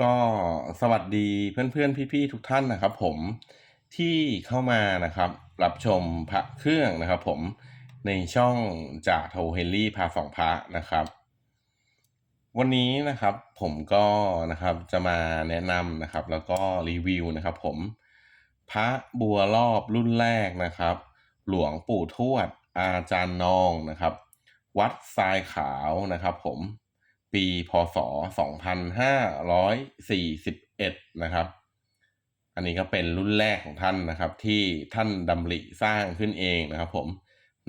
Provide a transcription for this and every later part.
ก็สวัสดีเพื่อนๆพี่ๆทุกท่านนะครับ ผมที่เข้ามานะครับ รับชมพระเครื่องนะครับ ผมในช่องจากโทเฮลลี่พาสองพระนะครับ วันนี้นะครับผมก็นะครับจะมาแนะนำนะครับ แล้วก็รีวิวนะครับ ผมพระบัวรอบรุ่นแรกนะครับ หลวงปู่ทวดอาจารย์นองนะครับ วัดทรายขาวนะครับ ผม ปีพศ 2541 นะครับ อันนี้ก็เป็นรุ่นแรกของท่านนะครับ ที่ท่านดำริสร้างขึ้นเองนะครับ ผม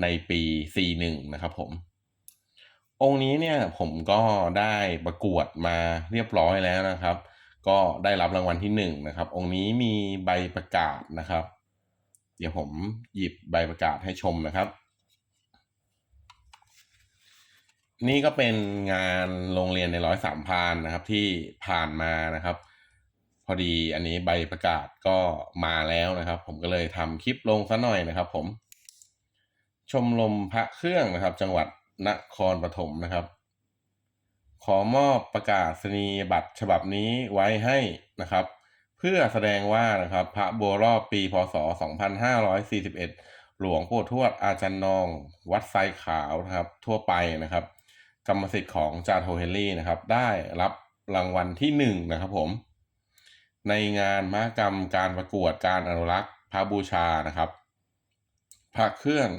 ในปี 41 นะครับ ผม องค์นี้เนี่ยผมก็ได้ประกวดมาเรียบร้อยแล้วนะครับ ก็ได้รับรางวัลที่หนึ่งนะครับ องค์นี้มีใบประกาศนะครับ เดี๋ยวผมหยิบใบประกาศให้ชมนะครับ นี่ก็เป็นงานโรงเรียนในร้อยสามพานนะครับ ที่ผ่านมานะครับ พอดีอันนี้ใบประกาศก็มาแล้วนะครับ ผมก็เลยทำคลิปลงซะหน่อยนะครับ ผม ชมรมพระเครื่องนะครับ จังหวัดนครปฐมนะครับ ขอมอบประกาศนียบัตรฉบับนี้ไว้ให้นะครับ เพื่อแสดงว่านะครับ พระบัวรอบปีพศ 2541 หลวงปู่ทวดอาจารย์นอง วัดไซขาวนะครับ ทั่วไปนะครับ กรรมสิทธิ์ของจาโทเฮนรี่นะครับได้รับรางวัลที่หนึ่งนะครับผม ในงานมหกรรมการประกวดการอนุรักษ์พระบูชานะครับพระเครื่อง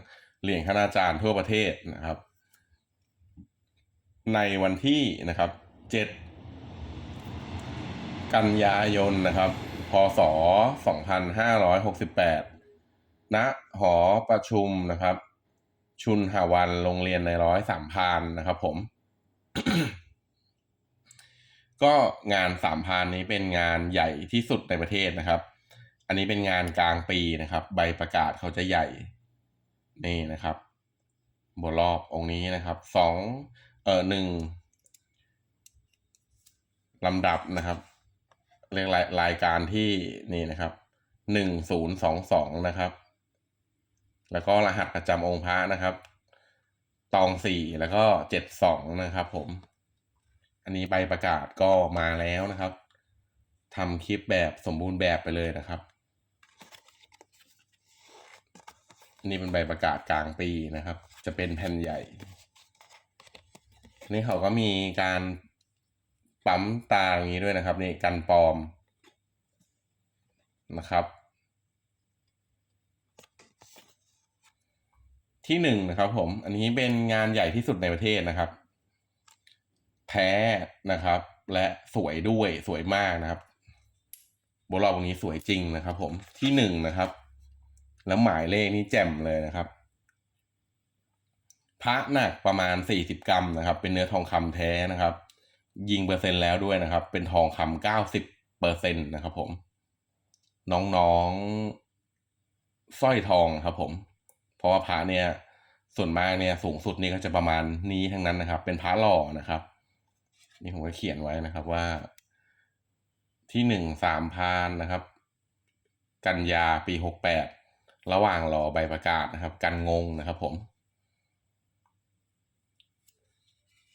เหรียญคณาจารย์ทั่วประเทศนะครับ ในวันที่นะครับเจ็ดกันยายนนะครับพศ2568ณหอประชุมนะครับ ชุนหาวันโรงเรียนในร้อยสามพานนะครับผม ก็งานสามพานนี้เป็นงานใหญ่ที่สุดในประเทศนะครับ อันนี้เป็นงานกลางปีนะครับ ใบประกาศเขาจะใหญ่ นี่นะครับบนรอบองค์นี้นะครับสองเอ่อหนึ่งลำดับนะครับเรียกรายรายการที่นี่นะครับหนึ่งศูนย์สองสองนะครับ แล้วก็รหัสประจำองค์พระนะครับ ตองสี่แล้วก็เจ็ดสองนะครับ ผม อันนี้ใบประกาศก็มาแล้วนะครับทำคลิปแบบสมบูรณ์แบบไปเลยนะครับนี่เป็นใบประกาศกลางปีนะครับ จะเป็นแผ่นใหญ่ นี่เขาก็มีการปั๊มตาอย่างนี้ด้วยนะครับ นี่กันปลอมนะครับ ที่หนึ่งนะครับผม อันนี้เป็นงานใหญ่ที่สุดในประเทศนะครับ แท้นะครับ และสวยด้วยสวยมากนะครับโบรอบตรงนี้สวยจริงนะครับ ผมที่หนึ่งนะครับ แล้วหมายเลขนี้แจ่มเลยนะครับ พระหนักประมาณสี่สิบกรัมนะครับ เป็นเนื้อทองคำแท้นะครับ ยิงเปอร์เซ็นต์แล้วด้วยนะครับ เป็นทองคำเก้าสิบเปอร์เซ็นต์นะครับ ผม น้องๆสร้อยทองครับผม เพราะว่าพระเนี่ยส่วนมากเนี่ยสูงสุดนี่ก็จะประมาณนี้ทั้งนั้นนะครับ เป็นพระหล่อนะครับ นี่ผมก็เขียนไว้นะครับว่า ที่หนึ่งสามพานนะครับ กันยาปีหกแปดระหว่างรอใบประกาศนะครับ กันงงนะครับผม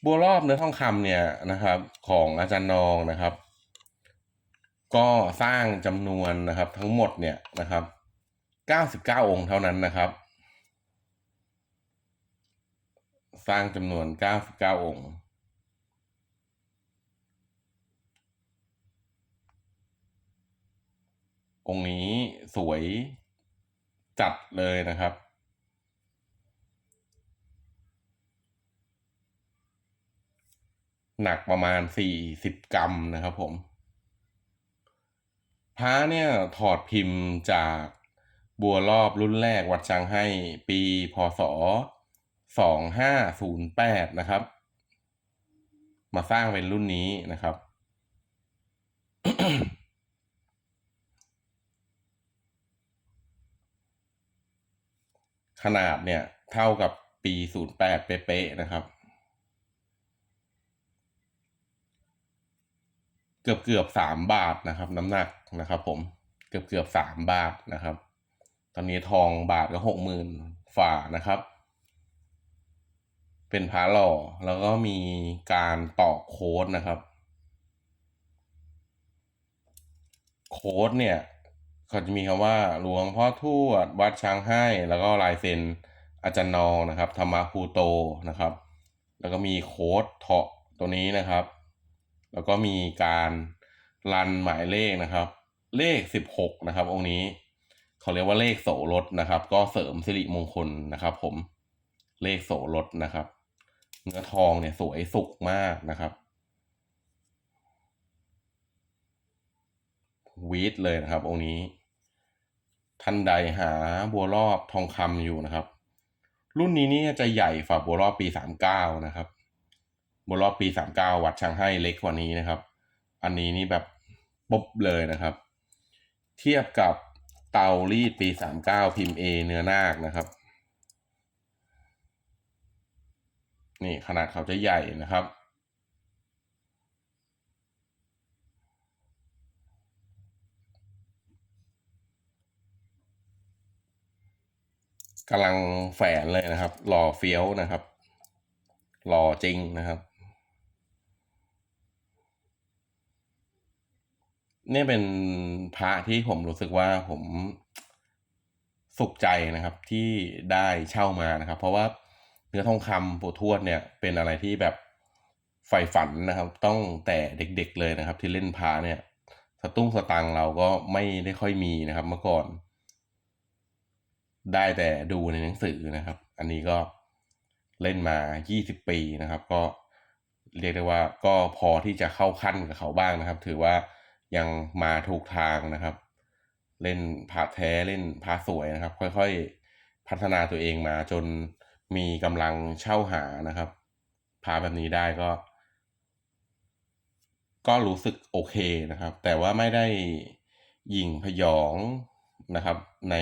บัวรอบเนื้อทองคำเนี่ยนะครับ ของอาจารย์นองนะครับ ก็สร้างจำนวนนะครับทั้งหมดเนี่ยนะครับเก้าสิบเก้าองค์เท่านั้นนะครับ สร้างจำนวนเก้าเก้าองค์ องค์นี้สวยจัดเลยนะครับ หนักประมาณสี่สิบกรัมนะครับผมพระเนี่ยถอดพิมพ์จากบัวรอบรุ่นแรกวัดช้างให้ปีพศ สองห้าศูนย์แปดนะครับ มาสร้างเป็นรุ่นนี้นะครับ ขนาดเนี่ย เท่ากับปีศูนย์แปดเป๊ะๆนะครับ เกือบเกือบสามบาทนะครับ น้ำหนักนะครับ ผมเกือบเกือบสามบาทนะครับ ตอนนี้ทองบาทก็หกหมื่นฝ่านะครับ เป็นพระหล่อ แล้วก็มีการต่อโค้ดนะครับ โค้ดเนี่ยเขาจะมีคำว่าหลวงพ่อทวดวัดช้างให้ แล้วก็ลายเซ็นอาจารย์นองนะครับธรรมะภูโตนะครับ แล้วก็มีโค้ดเถาะตัวนี้นะครับ แล้วก็มีการรันหมายเลขนะครับ เลขสิบหกนะครับองค์นี้เขาเรียกว่าเลขโสรถนะครับ ก็เสริมสิริมงคลนะครับ ผมเลขโสรถนะครับ เนื้อทองเนี่ยสวยสุกมากนะครับวีดเลยนะครับ องค์นี้ ท่านใดหาบัวรอบทองคำอยู่นะครับ รุ่นนี้นี่จะใหญ่ฝ่าบัวรอบปีสามเก้านะครับ บัวรอบปีสามเก้าวัดช่างให้เล็กกว่านี้นะครับ อันนี้นี่แบบปุ๊บเลยนะครับ เทียบกับเตารีดปีสามเก้าพิมพ์เอเนื้อนาคนะครับ นี่ขนาดเขาจะใหญ่นะครับ กำลังแฝนเลยนะครับ หล่อเฟี้ยวนะครับ หล่อจริงนะครับ นี่เป็นพระที่ผมรู้สึกว่าผมสุขใจนะครับที่ได้เช่ามานะครับ เพราะว่า เนื้อทองคำปู่ทวดเนี่ยเป็นอะไรที่แบบใฝ่ฝันนะครับ ต้องแต่เด็กๆเลยนะครับ ที่เล่นพระเนี่ยสตุ้งสตังเราก็ไม่ได้ค่อยมีนะครับเมื่อก่อน ได้แต่ดูในหนังสือนะครับ อันนี้ก็เล่นมา 20 ปีนะครับ ก็เรียกได้ว่าก็พอที่จะเข้าขั้นกับเขาบ้างนะครับ ถือว่ายังมาถูกทางนะครับ เล่นพาแท้เล่นพาสวยนะครับ ค่อยๆ พัฒนาตัวเองมาจน มีกำลังเช่าหานะครับพาแบบนี้ได้ก็ ก็รู้สึกโอเคนะครับ แต่ว่าไม่ได้ยิงพยองนะครับ ใน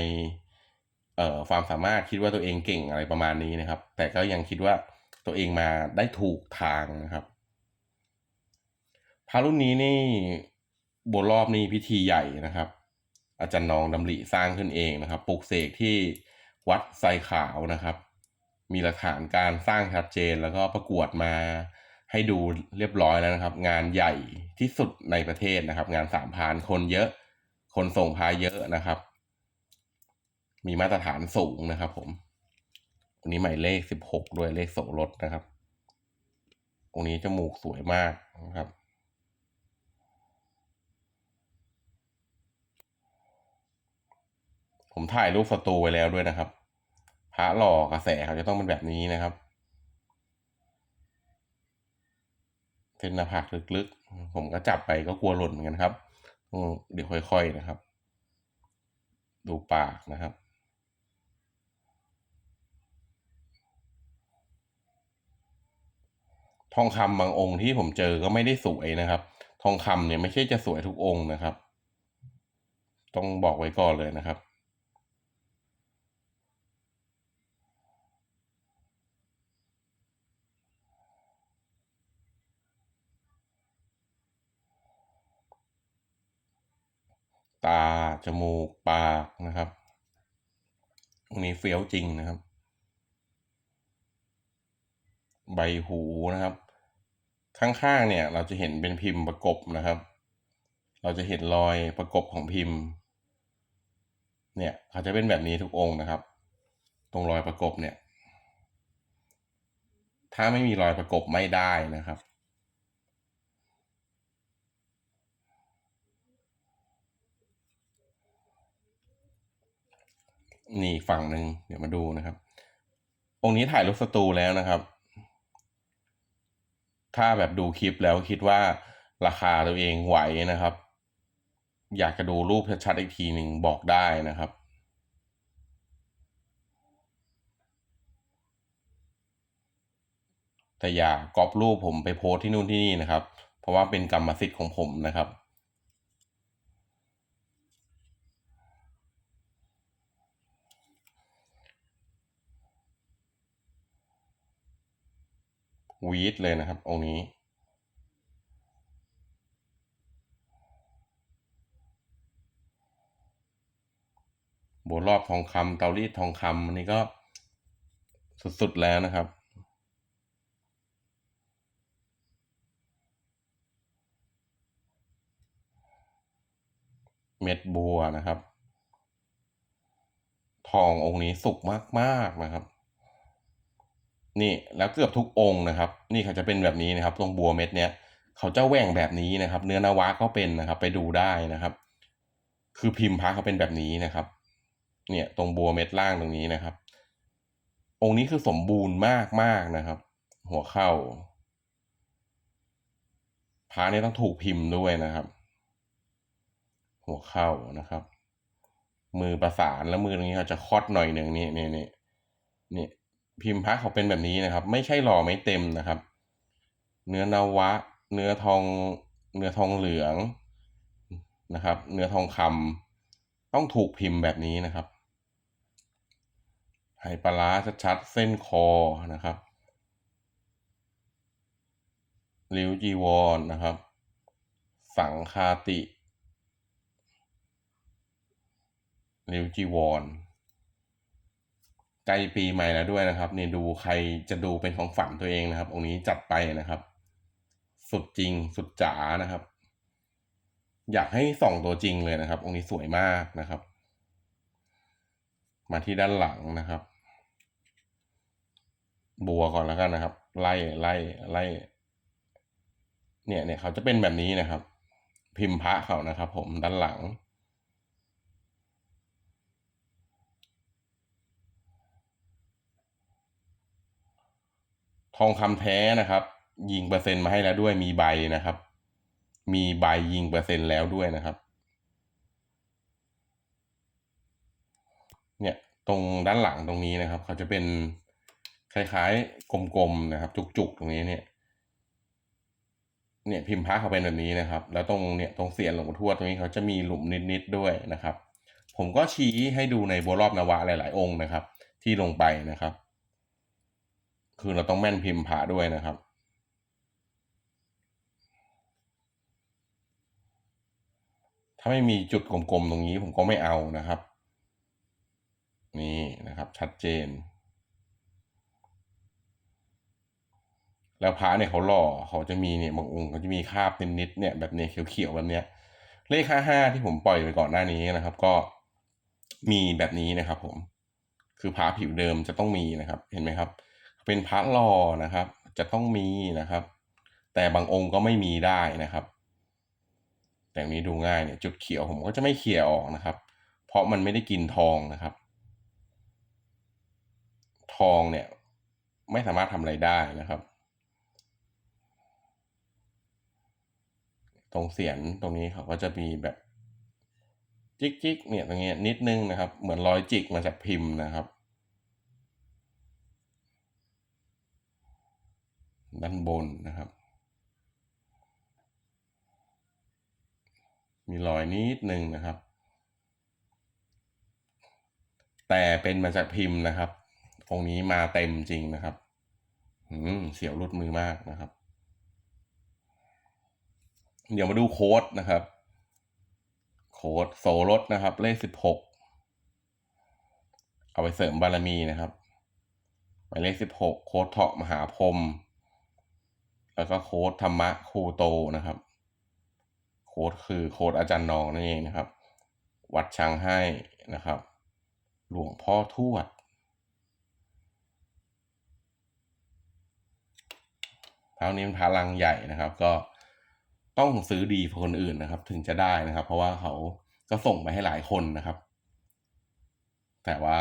เอ่อความสามารถคิดว่าตัวเองเก่งอะไรประมาณนี้นะครับ แต่ก็ยังคิดว่าตัวเองมาได้ถูกทางนะครับพระรุ่นนี้นี่บนรอบนี้พิธีใหญ่นะครับ อาจารย์นองดำริสร้างขึ้นเองนะครับปลูกเสกที่วัดไซขาวนะครับ มีหลักฐานการสร้างชัดเจน แล้วก็ประกวดมาให้ดูเรียบร้อยแล้วนะครับ งานใหญ่ที่สุดในประเทศนะครับ งานสามพานคนเยอะ คนส่งพาเยอะนะครับ มีมาตรฐานสูงนะครับ ผมอันนี้หมายเลขสิบหกด้วยเลขโสรถนะครับตรงนี้จมูกสวยมากนะครับผมถ่ายรูปสตูไว้แล้วด้วยนะครับ พระหล่อกระแสเขาจะต้องเป็นแบบนี้นะครับ เส้นหน้าผากลึกๆ ผมก็จับไปก็กลัวหล่นเหมือนกันครับเดี๋ยวค่อยๆนะครับ ดูปากนะครับทองคำบางองค์ที่ผมเจอก็ไม่ได้สวยนะครับ ทองคำเนี่ยไม่ใช่จะสวยทุกองค์นะครับ ต้องบอกไว้ก่อนเลยนะครับ ตา จมูก ปากนะครับตรงนี้เฟี้ยวจริงนะครับ ใบหูนะครับ ข้างๆเนี่ยเราจะเห็นเป็นพิมพ์ประกบนะครับ เราจะเห็นรอยประกบของพิมพ์ เนี่ยเขาจะเป็นแบบนี้ทุกองค์นะครับ ตรงรอยประกบเนี่ย ถ้าไม่มีรอยประกบไม่ได้นะครับ นี่ฝั่งหนึ่งเดี๋ยวมาดูนะครับ องค์นี้ถ่ายรูปสตูแล้วนะครับ ถ้าแบบดูคลิปแล้วคิดว่าราคาตัวเองไหวนะครับ อยากจะดูรูปชัดๆอีกทีหนึ่งบอกได้นะครับแต่อย่ากรอบรูปผมไปโพสที่นู่นที่นี่นะครับ เพราะว่าเป็นกรรมสิทธิ์ของผมนะครับ วีดเลยนะครับ องค์นี้ โบรอบทองคำเตารีดทองคำอันนี้ก็สุด ๆ แล้วนะครับเม็ดบัวนะครับ ทององค์นี้สุกมาก ๆ นะครับ นี่แล้วเกือบทุกองค์นะครับ นี่เขาจะเป็นแบบนี้นะครับ ตรงบัวเม็ดเนี้ยเขาจะแหว่งแบบนี้นะครับ เนื้อนาวะก็เป็นนะครับ ไปดูได้นะครับ คือพิมพ์พระเขาเป็นแบบนี้นะครับ เนี่ยตรงบัวเม็ดล่างตรงนี้นะครับ องค์นี้คือสมบูรณ์มากมากนะครับ หัวเข้าพระเนี่ยต้องถูกพิมพ์ด้วยนะครับ หัวเข้านะครับ มือประสานแล้วมือตรงนี้เขาจะคอดหน่อยหนึ่งนี่นี่นี่นี่ พิมพ์พระเขาเป็นแบบนี้นะครับ ไม่ใช่หล่อไม่เต็มนะครับ เนื้อนวะ เนื้อทองเนื้อทองเหลืองนะครับ เนื้อทองคำต้องถูกพิมพ์แบบนี้นะครับไหปลาร้าชัดๆเส้นคอนะครับริ้วจีวรนนะครับ สังคาติริ้วจีวร ใกล้ปีใหม่แล้วด้วยนะครับเนี่ยดูใครจะดูเป็นของฝันตัวเองนะครับ องค์นี้จัดไปนะครับ สุดจริงสุดจ๋านะครับ อยากให้ส่องตัวจริงเลยนะครับ องค์นี้สวยมากนะครับ มาที่ด้านหลังนะครับ บัวก่อนแล้วกันนะครับ ไล่ไล่ไล่ เนี่ยเนี่ยเขาจะเป็นแบบนี้นะครับ พิมพ์พระเขานะครับ ผมด้านหลัง องคำแท้นะครับ ยิงเปอร์เซ็นต์มาให้แล้วด้วยมีใบนะครับ มีใบยิงเปอร์เซ็นต์แล้วด้วยนะครับ เนี่ยตรงด้านหลังตรงนี้นะครับ เขาจะเป็นคล้ายๆ กลมๆนะครับ จุกๆตรงนี้เนี่ย เนี่ยพิมพ์พระเขาเป็นแบบนี้นะครับ แล้วตรงเนี่ยตรงเสียนหลวงปู่ทวดตรงนี้เขาจะมีหลุมนิดๆด้วยนะครับ ผมก็ชี้ให้ดูในบัวรอบนวะหลาย ๆ องค์นะครับ ที่ลงไปนะครับ คือเราต้องแม่นพิมพ์พระด้วยนะครับ ถ้าไม่มีจุดกลมๆตรงนี้ผมก็ไม่เอานะครับ นี่นะครับชัดเจน แล้วพระเนี่ยเขาหล่อเขาจะมีเนี่ยบางองค์เขาจะมีคราบนิดๆเนี่ยแบบเนี้ยเขียวๆแบบเนี้ย เลขห้าห้าที่ผมปล่อยไปก่อนหน้านี้นะครับ ก็มีแบบนี้นะครับ ผม คือพระผิวเดิมจะต้องมีนะครับ เห็นไหมครับ เป็นพระหล่อนะครับ จะต้องมีนะครับ แต่บางองค์ก็ไม่มีได้นะครับ แต่นี้ดูง่ายเนี่ยจุดเขียวผมก็จะไม่เขี่ยออกนะครับ เพราะมันไม่ได้กินทองนะครับ ทองเนี่ยไม่สามารถทำอะไรได้นะครับ ตรงเสียนตรงนี้เขาก็จะมีแบบจิกจิกเนี่ยตรงนี้นิดนึงนะครับ เหมือนรอยจิกมาจากพิมพ์นะครับ ด้านบนนะครับ มีรอยนิดหนึ่งนะครับ แต่เป็นมาจากพิมพ์นะครับ องค์นี้มาเต็มจริงนะครับอืมเสียวรุดมือมากนะครับ เดี๋ยวมาดูโค้ดนะครับ โค้ดโซลดนะครับ เลขสิบหกเอาไปเสริมบารมีนะครับหมายเลขสิบหกโค้ดเถาะมหาพรหม แล้วก็โค้ดธรรมะครูโตนะครับ โค้ดคือโค้ดอาจารย์นองนั่นเองนะครับ วัดช้างให้นะครับ หลวงพ่อทวดพระนี้เป็นพระลังใหญ่นะครับ ก็ต้องซื้อดีกว่าคนอื่นนะครับ ถึงจะได้นะครับ เพราะว่าเขาก็ส่งไปให้หลายคนนะครับ แต่ว่า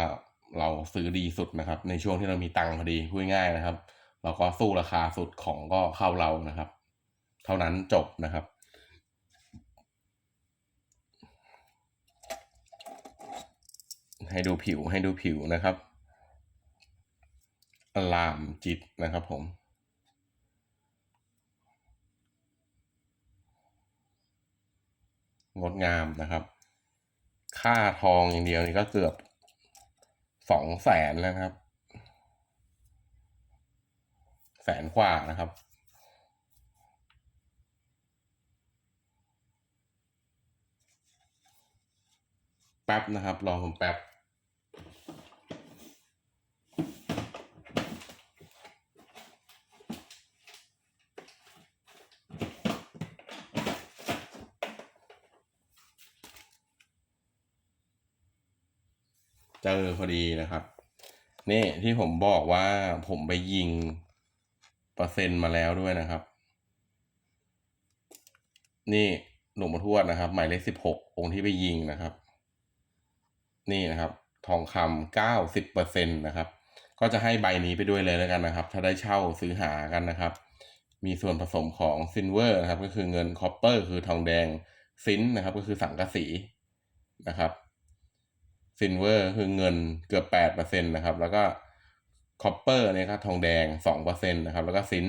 เราซื้อดีสุดนะครับ ในช่วงที่เรามีตังค์พอดีพูดง่ายนะครับ เราก็สู้ราคาสุดของก็เข้าเรานะครับ เท่านั้นจบนะครับ ให้ดูผิวให้ดูผิวนะครับอลามจิตนะครับผมงดงามนะครับ ค่าทองอย่างเดียวนี่ก็เกือบสองแสนแล้วครับ แส นกว่านะครับ แป๊บนะครับ รอผมแป๊บเจอพอดีนะครับ นี่ที่ผมบอกว่าผมไปยิง ปอร์เซ็นต์มาแล้วด้วยนะครับ นี่หลวงพ่อทวดนะครับ หมายเลขสิบหกองค์ที่ไปยิงนะครับ นี่นะครับทองคำเก้าสิบเปอร์เซ็นตนะครับ ก็จะให้ใบนี้ไปด้วยเลยแล้วกันนะครับ ถ้าได้เช่าซื้อหากันนะครับ มีส่วนผสมของซินเวอร์นะครับ ก็คือเงินคอปเปอร์คือทองแดงซินนะครับ ก็คือสังกะสีนะครับซินเวอร์คือเงินเกือบแปดเปอร์เซ็นตนะครับ แล้วก็ คอปเปอร์เนี่ยครับทองแดงสองเปอร์เซ็นตนะครับแล้วก็ซิน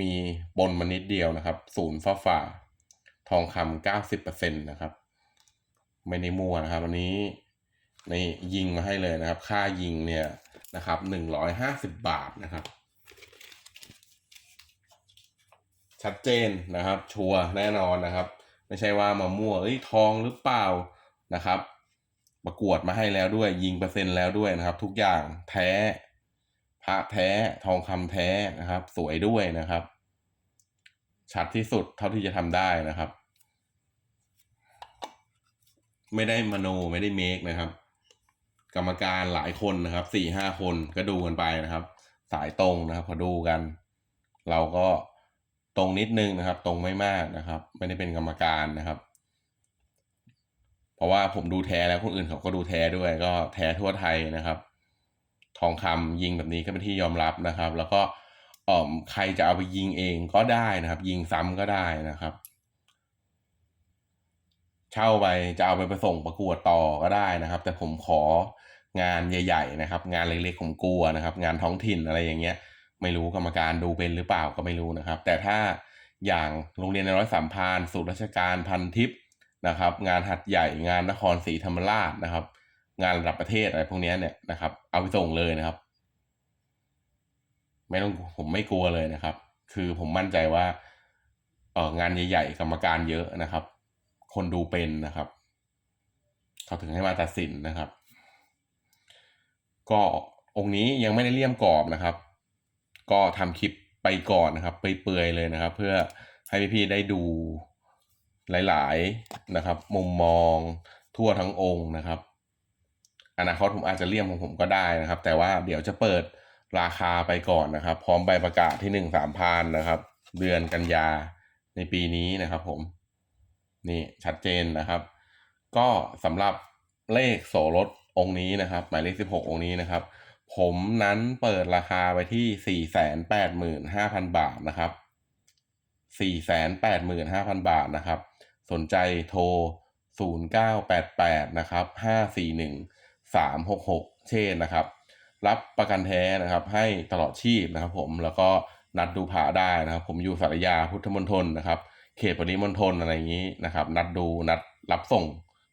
มีปนมานิดเดียวนะครับศูนย์ฟ้าฝ่าทองคำเก้าสิบเปอร์เซ็นตนะครับ ไม่ได้มั่วนะครับวันนี้ในยิงมาให้เลยนะครับ ค่ายิงเนี่ยนะครับหนึ่งร้อยห้าสิบบาทนะครับ ชัดเจนนะครับ ชัวร์แน่นอนนะครับ ไม่ใช่ว่ามามั่วเอ้ยทองหรือเปล่านะครับ ประกวดมาให้แล้วด้วย ยิงเปอร์เซ็นต์แล้วด้วยนะครับ ทุกอย่างแท้ ระแท้ทองคำแท้นะครับ สวยด้วยนะครับ ชัดที่สุดเท่าที่จะทำได้นะครับ ไม่ได้มโนไม่ได้เมคนะครับ กรรมการหลายคนนะครับสี่ห้าคนก็ดูกันไปนะครับ สายตรงนะครับพอดูกัน เราก็ตรงนิดนึงนะครับ ตรงไม่มากนะครับ ไม่ได้เป็นกรรมการนะครับ เพราะว่าผมดูแท้แล้วคนอื่นเขาก็ดูแท้ด้วย ก็แท้ทั่วไทยนะครับ ทองคำยิงแบบนี้ก็เป็นที่ยอมรับนะครับ แล้วก็อ่อใครจะเอาไปยิงเองก็ได้นะครับ ยิงซ้ำก็ได้นะครับ เช่าไปจะเอาไปประส่งประกวดต่อก็ได้นะครับ แต่ผมของานใหญ่ ๆ นะครับ งานเล็กๆผมกลัวนะครับ งานท้องถิ่นอะไรอย่างเงี้ย ไม่รู้กรรมการดูเป็นหรือเปล่าก็ไม่รู้นะครับ แต่ถ้าอย่างโรงเรียนในร้อยสามพานสูตรราชการพันทิพย์นะครับ งานหัดใหญ่งานนครศรีธรรมราชนะครับ งานระดับประเทศอะไรพวกนี้เนี่ยนะครับ เอาไปส่งเลยนะครับ ไม่ต้องผมไม่กลัวเลยนะครับ คือผมมั่นใจว่าเอองานใหญ่ๆกรรมการเยอะนะครับ คนดูเป็นนะครับ เขาถึงให้มาตัดสินนะครับ ก็องค์นี้ยังไม่ได้เลี่ยมกรอบนะครับ ก็ทำคลิปไปก่อนนะครับ ไปเปื่อยเลยนะครับ เพื่อให้พี่ๆได้ดูหลาย ๆนะครับ มุมมองทั่วทั้งองค์นะครับ อนาคตผมอาจจะเลี่ยมของผมก็ได้นะครับ แต่ว่าเดี๋ยวจะเปิดราคาไปก่อนนะครับ พร้อมใบประกาศที่หนึ่งสามพันนะครับ เดือนกันยาในปีนี้นะครับ ผม นี่ชัดเจนนะครับ ก็สำหรับเลขโสรถองค์นี้นะครับ หมายเลขสิบหกองค์นี้นะครับ ผมนั้นเปิดราคาไปที่สี่แสนแปดหมื่นห้าพันบาทนะครับสี่แสนแปดหมื่นห้าพันบาทนะครับ สนใจโทรศูนย์เก้าแปดแปดนะครับห้าสี่หนึ่ง สามหกหกเช่นนะครับ รับประกันแท้นะครับ ให้ตลอดชีพนะครับ ผมแล้วก็นัดดูผ่าได้นะครับ ผมอยู่สารยาพุทธมณฑลนะครับ เขตปริมณฑลอะไรอย่างนี้นะครับ นัดดูนัดรับส่ง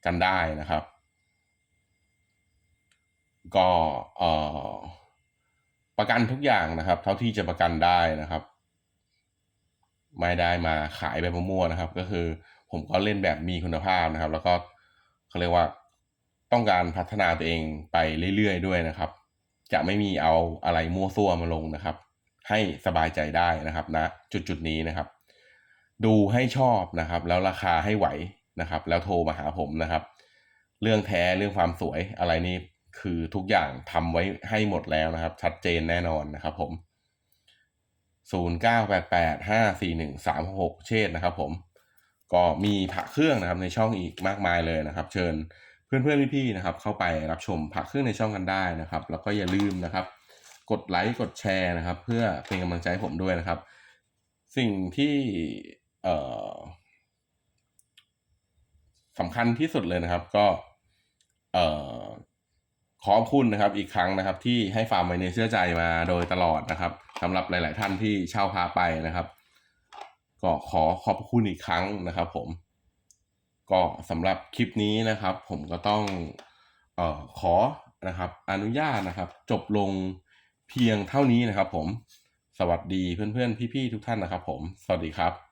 กันได้นะครับ ก็เอ่อประกันทุกอย่างนะครับ เท่าที่จะประกันได้นะครับ ไม่ได้มาขายแบบมั่วๆนะครับ ก็คือผมก็เล่นแบบมีคุณภาพนะครับ แล้วก็เขาเรียกว่า ต้องการพัฒนาตัวเองไปเรื่อยๆด้วยนะครับ จะไม่มีเอาอะไรมั่วซั่วมาลงนะครับ ให้สบายใจได้นะครับนะจุดๆนี้นะครับ ดูให้ชอบนะครับ แล้วราคาให้ไหวนะครับ แล้วโทรมาหาผมนะครับ เรื่องแท้เรื่องความสวยอะไรนี่คือทุกอย่างทำไว้ให้หมดแล้วนะครับ ชัดเจนแน่นอนนะครับผม 0988541366 เชษนะครับผม ก็มีผักเครื่องนะครับในช่องอีกมากมายเลยนะครับ เชิญ เพื่อนๆพี่ๆนะครับเข้าไปรับชมผักเครื่องในช่องกันได้นะครับ แล้วก็อย่าลืมนะครับ กดไลค์กดแชร์นะครับ เพื่อเป็นกำลังใจให้ผมด้วยนะครับ สิ่งที่เอ่อสำคัญที่สุดเลยนะครับ ก็เอ่อขอบคุณนะครับอีกครั้งนะครับ ที่ให้ฟาร์มไวเนเชื่อใจมาโดยตลอดนะครับสำหรับหลาย ๆ ท่านที่เช่าพาไปนะครับ ก็ขอขอบคุณอีกครั้งนะครับ ผม ก็สำหรับคลิปนี้นะครับ ผมก็ต้องออขอนะครับ อนุญาตนะครับ จบลงเพียงเท่านี้นะครับ ผมสวัสดีเพื่อนๆพี่ๆทุกท่านนะครับ ผม สวัสดีครับ